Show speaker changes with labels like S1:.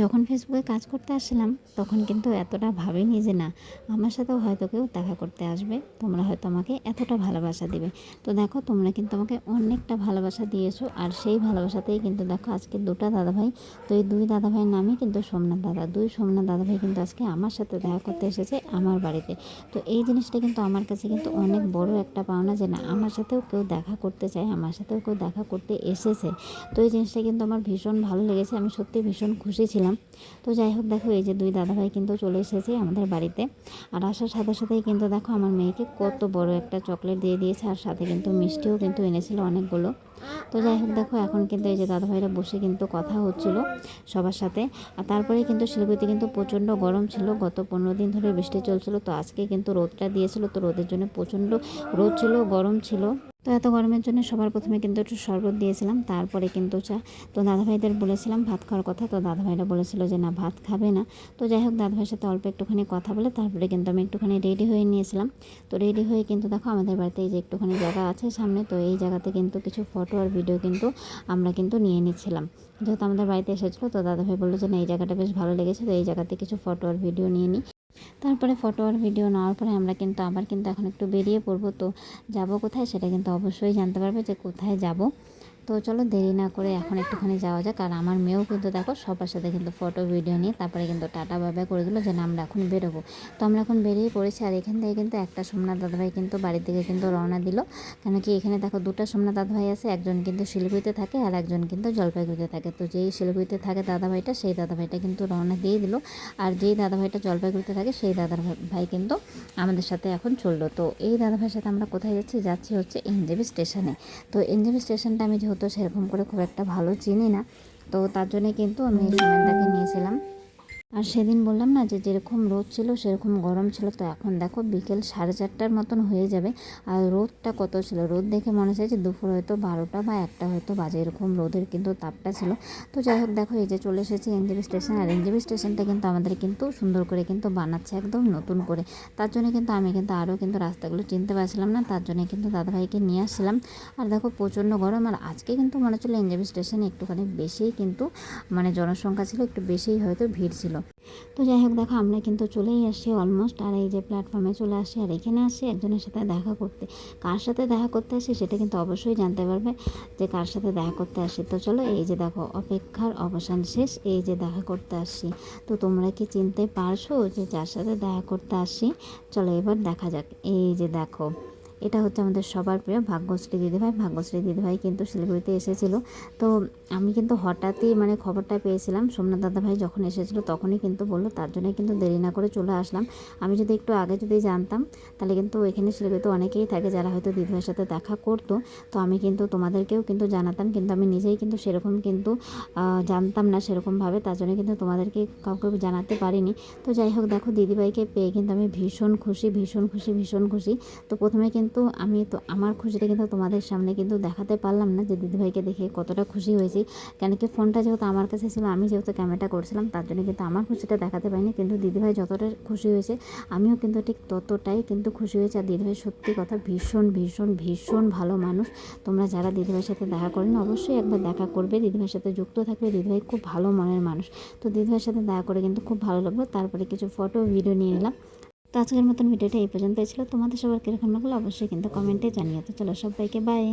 S1: যখন ফেসবুকে কাজ করতে আসছিলাম, তখন কিন্তু এতটা ভাবিনি যে না, আমার সাথেও হয়তো কেউ দেখা করতে আসবে। তোমরা হয়তো আমাকে এতটা ভালোবাসা দিবে। তো দেখো, তোমরা কিন্তু আমাকে অনেকটা ভালোবাসা দিয়েছ। আর সেই ভালোবাসাতেই কিন্তু দেখো, আজকে দুটো দাদাভাই, তো এই দুই দাদাভাইয়ের নামই কিন্তু সোমনাথ দাদা। দুই সোমনাথ দাদাভাই কিন্তু আজকে আমার সাথে দেখা করতে এসেছে আমার বাড়িতে। তো এই জিনিসটা কিন্তু আমার কাছে কিন্তু অনেক বড় একটা পাওনা যে না, আমার সাথেও কেউ দেখা করতে চায়, আমার সাথেও কেউ দেখা করতে এসেছে। তো এই জিনিসটা কিন্তু আমার ভীষণ ভালো লেগেছে। আমি সত্যি ভীষণ খুশি ছিলাম। তো যাই হোক, দেখো, এই যে দুই দাদাভাই কিন্তু চলে এসেছে আমাদের বাড়িতে। আর আসার সাথে সাথেই কিন্তু দেখো, আমার মেয়েকে কত বড় একটা চকলেট দিয়ে দিয়েছে, আর সাথে কিন্তু মিষ্টিও কিন্তু এনেছিল অনেকগুলো। তো যাই হোক, দেখো, এখন কিন্তু এই যে দাদাভাইরা বসে কিন্তু কথা হচ্ছিল সবার সাথে। আর তারপরে কিন্তু শিলিগুড়িতে কিন্তু প্রচণ্ড গরম ছিল। গত পনেরো দিন ধরে বৃষ্টি চলছিল। তো আজকে কিন্তু রোদটা দিয়েছিল। তো রোদের জন্য প্রচণ্ড রোদ ছিল, গরম ছিল। তো এত গরমের জন্য সবার প্রথমে কিন্তু একটু শরবত দিয়েছিলাম, তারপরে কিন্তু চা। তো দাদাভাইদের বলেছিলাম ভাত খাওয়ার কথা, তো দাদাভাইরা বলেছিল যে না, ভাত খাবে না। তো যাই হোক, দাদাভাইয়ের সাথে অল্প একটুখানি কথা বলে তারপরে কিন্তু আমি একটুখানি রেডি হয়ে নিয়েছিলাম। তো রেডি হয়ে কিন্তু দেখো আমাদের বাড়িতে এই যে একটুখানি জায়গা আছে সামনে, তো এই জায়গাতে কিন্তু কিছু ফটো আর ভিডিও কিন্তু আমরা কিন্তু নিয়ে নিচ্ছিলাম। যেহেতু আমাদের বাড়িতে এসেছিল, তো দাদাভাই বলল যে না, এই জায়গাটা বেশ ভালো লেগেছে, তো এই জায়গাতে কিছু ফটো আর ভিডিও নিয়ে নিই তারপরে ফটো আর ভিডিও নেওয়ার পরে আমরা কিন্তু আবার কিন্তু এখন একটু বেরিয়ে পড়ব। তো যাব কোথায় সেটা কিন্তু অবশ্যই জানতে পারবে যে কোথায় যাব। তো চলো দেরি না করে এখন একটুখানি যাওয়া যাক। আর আমার মেয়েও কিন্তু দেখো সবার সাথে কিন্তু ফটো ভিডিও নিয়ে তারপরে কিন্তু টাটা বাবা করে দিল যে না, আমরা এখন বেরোবো। তো আমরা এখন বেরিয়ে পড়েছি আর এখান থেকে কিন্তু একটা সোমনাথ দাদাভাই কিন্তু বাড়ির দিকে কিন্তু রওনা দিল। কেন কি এখানে দেখো দুটো সোমনাথ দাদাভাই আছে, একজন কিন্তু শিলিগুড়িতে থাকে আর একজন কিন্তু জলপাইগুড়িতে থাকে। তো যেই শিলিগুড়িতে থাকে দাদাভাইটা, সেই দাদাভাইটা কিন্তু রওনা দিয়ে দিল। আর যেই দাদাভাইটা জলপাইগুড়িতে থাকে, সেই দাদার ভাই কিন্তু আমাদের সাথে এখন চলল। তো এই দাদাভাইয়ের সাথে আমরা কোথায় যাচ্ছি? যাচ্ছি হচ্ছে এনজেবি স্টেশনে। তো এনজেবি স্টেশনটা আমি সেরকম করে খুব একটা ভালো চিনি না। তো তার জন্যে কিন্তু আমি এই নিয়েছিলাম। আর সেদিন বললাম না যে যেরকম রোদ ছিল, সেরকম গরম ছিল, তো এখন দেখো বিকেল সাড়ে চারটার মতন হয়ে যাবে। আর রোদটা কত ছিল? রোদ দেখে মনে হচ্ছে যে দুপুর হয়তো বারোটা বা একটা হয়তো বাজে এরকম রোদের কিন্তু তাপটা ছিল। তো যাই হোক, দেখো এই যে চলে এসেছে এনজেবি স্টেশন, আর এনজেবি স্টেশনটা কিন্তু আমাদের কিন্তু সুন্দর করে কিন্তু বানাচ্ছে একদম নতুন করে। তার জন্য কিন্তু আমি কিন্তু আরও কিন্তু রাস্তাগুলো চিনতে পারছিলাম না, তার জন্য কিন্তু দাদাভাইকে নিয়ে আসছিলাম। আর দেখো প্রচণ্ড গরম, আর আজকে কিন্তু মনে হচ্ছিল এনজেবি স্টেশনে একটুখানি বেশিই কিন্তু মানে জনসংখ্যা ছিল, একটু বেশিই হয়তো ভিড় ছিল। তো যাই হোক, দেখো, আমরা কিন্তু চলেই আসছি অলমোস্ট আর এই যে প্ল্যাটফর্মে চলে আসছি আর এখানে আসছি একজনের সাথে দেখা করতে। কার সাথে দেখা করতে আসি সেটা কিন্তু অবশ্যই জানতে পারবে যে কার সাথে দেখা করতে আসি। তো চলো, এই যে দেখো, অপেক্ষার অবসান শেষ, এই যে দেখা করতে আসছি তো তোমরা কি চিনতে পারছ যে যার সাথে দেখা করতে আসি? চলো, এবার দেখা যাক। এই যে দেখো এটা হচ্ছে আমাদের সবার প্রিয় ভাগ্যশ্রী দিদিভাই। ভাগ্যশ্রী দিদিভাই কিন্তু শিলিগুড়িতে এসেছিল। তো আমি কিন্তু হঠাৎই মানে খবরটা পেয়েছিলাম। সোমনাথ দাদাভাই যখন এসেছিল তখনই কিন্তু বলল, তার জন্য কিন্তু দেরি না করে চলে আসলাম। আমি যদি একটু আগে যদি জানতাম, তাহলে কিন্তু এখানে শিলিগুড়িতে অনেকেই থাকে যারা হয়তো দিদিভাইয়ের সাথে দেখা করতো। তো আমি কিন্তু তোমাদেরকেও কিন্তু জানাতাম, কিন্তু আমি নিজেই কিন্তু সেরকম কিন্তু জানতাম না সেরকমভাবে। তার জন্য কিন্তু তোমাদেরকে কাউকে জানাতে পারিনি। তো যাই হোক, দেখো দিদিভাইকে পেয়ে কিন্তু আমি ভীষণ খুশি ভীষণ খুশি ভীষণ খুশি। তো প্রথমে কিন্তু কিন্তু আমি তো আমার খুশিটা কিন্তু তোমাদের সামনে কিন্তু দেখাতে পারলাম না যে দিদিভাইকে দেখে কতটা খুশি হয়েছি। কেন কি ফোনটা যেহেতু আমার কাছে ছিল, আমি যেহেতু ক্যামেরাটা করছিলাম, তার জন্য কিন্তু আমার খুশিটা দেখাতে পারিনি। কিন্তু দিদিভাই যতটা খুশি হয়েছে, আমিও কিন্তু ঠিক ততটাই কিন্তু খুশি হয়েছে। আর দিদিভাই সত্যি কথা ভীষণ ভীষণ ভীষণ ভালো মানুষ। তোমরা যারা দিদিভাইয়ের সাথে দেখা করেন, অবশ্যই একবার দেখা করবে। দিদিভাইয়ের সাথে যুক্ত থাকবে দিদিভাই খুব ভালো মনের মানুষ। তো দিদিভাইয়ের সাথে দেখা করে কিন্তু খুব ভালো লাগল। তারপরে কিছু ফটো ভিডিও নিয়ে নিলাম। তো আজকের মতন ভিডিওটা এই পর্যন্তই ছিল। তোমাদের সবার কীরকম লাগল অবশ্যই কিন্তু কমেন্টে জানিয়ে তো চলো সবাইকে বাই